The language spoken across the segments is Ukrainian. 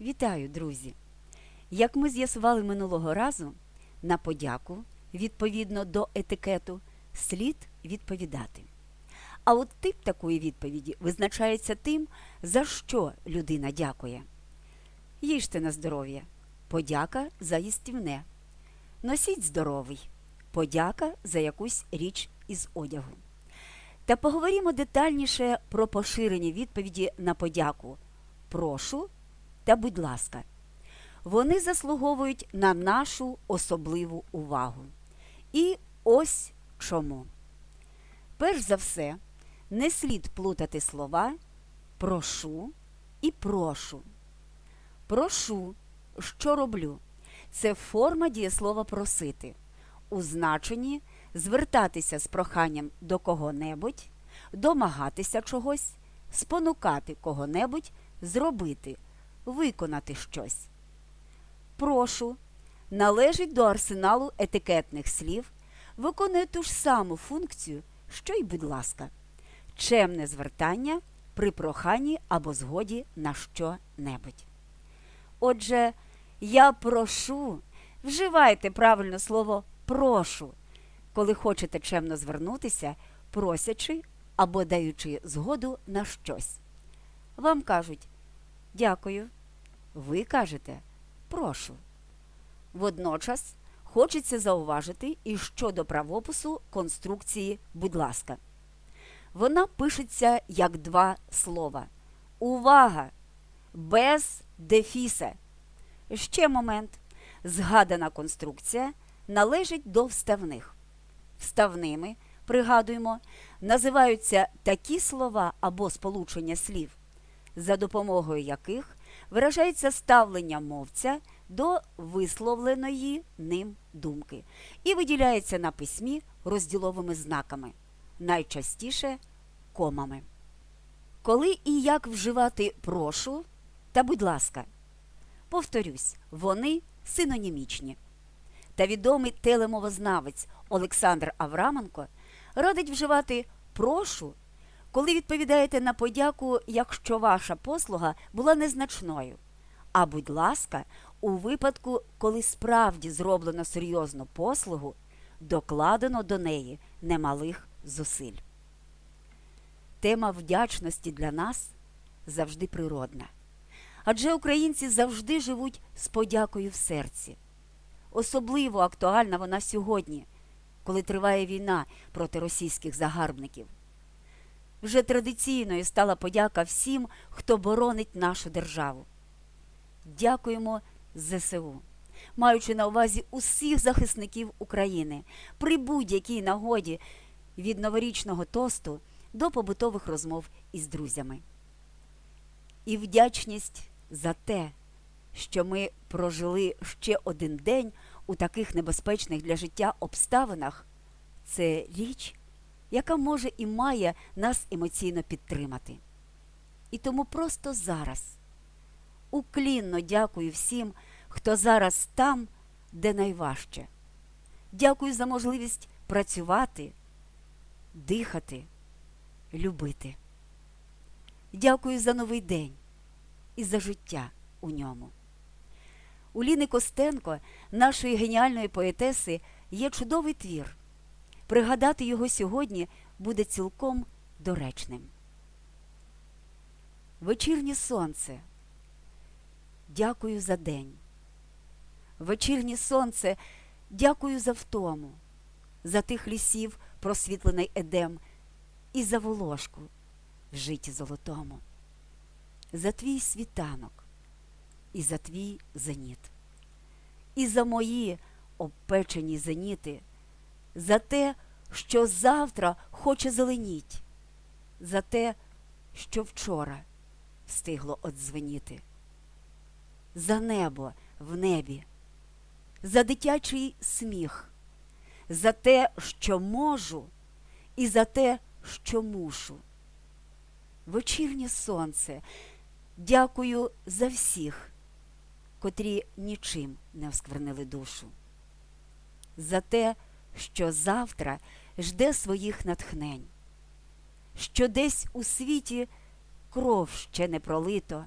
Вітаю, друзі! Як ми з'ясували минулого разу, на подяку, відповідно до етикету, слід відповідати. А от тип такої відповіді визначається тим, за що людина дякує. Їжте на здоров'я. Подяка за їстівне. Носіть здоровий. Подяка за якусь річ із одягу. Та поговоримо детальніше про поширені відповіді на подяку. Прошу та будь ласка. Вони заслуговують на нашу особливу увагу. І ось чому. Перш за все, не слід плутати слова прошу і прошу. Прошу, що роблю? Це форма дієслова просити. У значенні звертатися з проханням до кого-небудь, домагатися чогось, спонукати кого-небудь, зробити, виконати щось. Прошу належить до арсеналу етикетних слів, виконує ту ж саму функцію, що й, будь ласка, чемне звертання при проханні або згоді на що-небудь. Отже, я прошу, вживайте правильно слово прошу, коли хочете чемно звернутися, просячи або даючи згоду на щось. Вам кажуть дякую. Ви кажете прошу. Водночас хочеться зауважити і щодо правопису конструкції будь ласка. Вона пишеться як два слова. Увага! Без дефіса. Ще момент. Згадана конструкція належить до вставних. Вставними, пригадуємо, називаються такі слова або сполучення слів, за допомогою яких виражається ставлення мовця до висловленої ним думки і виділяється на письмі розділовими знаками, найчастіше комами. Коли і як вживати прошу та будь ласка. Повторюсь, вони синонімічні. Та відомий телемовознавець Олександр Авраменко радить вживати прошу, коли відповідаєте на подяку, якщо ваша послуга була незначною. А будь ласка, у випадку, коли справді зроблено серйозну послугу, докладено до неї немалих зусиль. Тема вдячності для нас завжди природна. Адже українці завжди живуть з подякою в серці. Особливо актуальна вона сьогодні, коли триває війна проти російських загарбників. Вже традиційною стала подяка всім, хто боронить нашу державу. Дякуємо ЗСУ, маючи на увазі усіх захисників України при будь-якій нагоді від новорічного тосту до побутових розмов із друзями. І вдячність за те, що ми прожили ще один день у таких небезпечних для життя обставинах, це річ, яка може і має нас емоційно підтримати. І тому просто зараз уклінно дякую всім, хто зараз там, де найважче. Дякую за можливість працювати, дихати, любити. Дякую за новий день і за життя у ньому. У Ліни Костенко, нашої геніальної поетеси, є чудовий твір. Пригадати його сьогодні буде цілком доречним. Вечірнє сонце. Дякую за день. Вечірнє сонце, дякую за втому, за тих лісів, просвітлений едем, і за волошку в житті золотому, за твій світанок і за твій зеніт, і за мої обпечені зеніти, за те, що завтра хоче зеленіть, за те, що вчора встигло одзвеніти, за небо в небі, за дитячий сміх, за те, що можу, і за те, що мушу. Вечірнє сонце, дякую за всіх, котрі нічим не осквернили душу, за те, що завтра жде своїх натхнень, що десь у світі кров ще не пролито,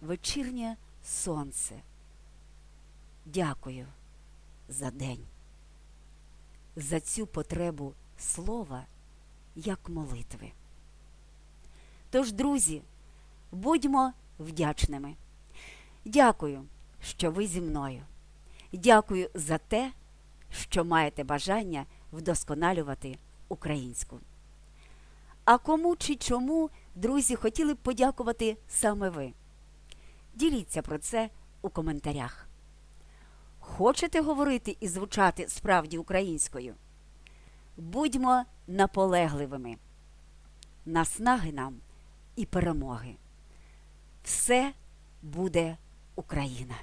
вечірнє сонце. Дякую за день, за цю потребу слова як молитви. Тож, друзі, будьмо вдячними. Дякую, що ви зі мною. Дякую за те, що маєте бажання вдосконалювати українську. А кому чи чому, друзі, хотіли б подякувати саме ви? Діліться про це у коментарях. Хочете говорити і звучати справді українською? Будьмо наполегливими. Наснаги нам і перемоги. Все буде Україна.